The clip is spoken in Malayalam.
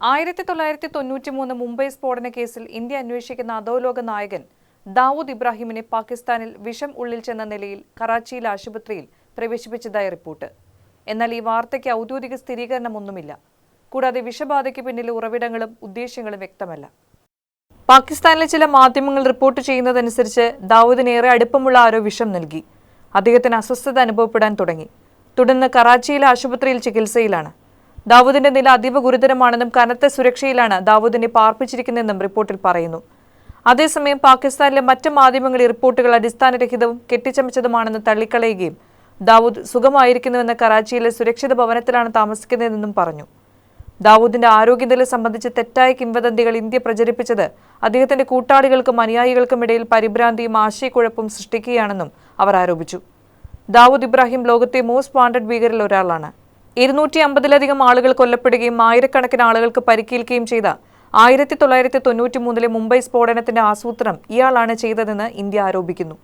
ആയിരത്തി തൊള്ളായിരത്തി തൊണ്ണൂറ്റി മൂന്ന് മുംബൈ സ്ഫോടന കേസിൽ ഇന്ത്യ അന്വേഷിക്കുന്ന അധോലോക നായകൻ ദാവൂദ് ഇബ്രാഹിമിനെ പാകിസ്ഥാനിൽ വിഷം ഉള്ളിൽ ചെന്ന നിലയിൽ കറാച്ചിയിലെ ആശുപത്രിയിൽ പ്രവേശിപ്പിച്ചതായി റിപ്പോർട്ട്. എന്നാൽ ഈ വാർത്തയ്ക്ക് ഔദ്യോഗിക സ്ഥിരീകരണമൊന്നുമില്ല. കൂടാതെ വിഷബാധയ്ക്ക് പിന്നിലെ ഉറവിടങ്ങളും ഉദ്ദേശ്യങ്ങളും വ്യക്തമല്ല. പാകിസ്ഥാനിലെ ചില മാധ്യമങ്ങൾ റിപ്പോർട്ട് ചെയ്യുന്നതനുസരിച്ച് ദാവൂദിന് ഏറെ അടുപ്പമുള്ള ആരോ വിഷം നൽകി. അദ്ദേഹത്തിന് അസ്വസ്ഥത അനുഭവപ്പെടാൻ തുടങ്ങി. തുടർന്ന് കറാച്ചിയിലെ ആശുപത്രിയിൽ ചികിത്സയിലാണ്. ദാവൂദിന്റെ നില അതീവ ഗുരുതരമാണെന്നും കനത്ത സുരക്ഷയിലാണ് ദാവൂദിനെ പാർപ്പിച്ചിരിക്കുന്നതെന്നും റിപ്പോർട്ടിൽ പറയുന്നു. അതേസമയം പാകിസ്ഥാനിലെ മറ്റ് മാധ്യമങ്ങൾ റിപ്പോർട്ടുകൾ അടിസ്ഥാനരഹിതവും കെട്ടിച്ചമച്ചതുമാണെന്ന് തള്ളിക്കളയുകയും ദാവൂദ് സുഖമായിരിക്കുന്നുവെന്ന കറാച്ചിയിലെ സുരക്ഷിത ഭവനത്തിലാണ് താമസിക്കുന്നതെന്നും പറഞ്ഞു. ദാവൂദിന്റെ ആരോഗ്യനില സംബന്ധിച്ച് തെറ്റായ കിംവദന്തികൾ ഇന്ത്യ പ്രചരിപ്പിച്ചത് അദ്ദേഹത്തിന്റെ കൂട്ടാളികൾക്കും അനുയായികൾക്കും ഇടയിൽ പരിഭ്രാന്തിയും ആശയക്കുഴപ്പും സൃഷ്ടിക്കുകയാണെന്നും അവർ ആരോപിച്ചു. ദാവൂദ് ഇബ്രാഹിം ലോകത്തെ മോസ്റ്റ് വാണ്ടഡ് ഭീകരിൽ ഒരാളാണ്. ഇരുന്നൂറ്റി അമ്പതിലധികം ആളുകൾ കൊല്ലപ്പെടുകയും ആയിരക്കണക്കിന് ആളുകൾക്ക് പരിക്കേൽക്കുകയും ചെയ്ത ആയിരത്തി തൊള്ളായിരത്തി തൊണ്ണൂറ്റി മൂന്നിലെ മുംബൈ സ്ഫോടനത്തിന്റെ ആസൂത്രണം ഇയാളാണ് ചെയ്തതെന്ന് ഇന്ത്യ ആരോപിക്കുന്നു.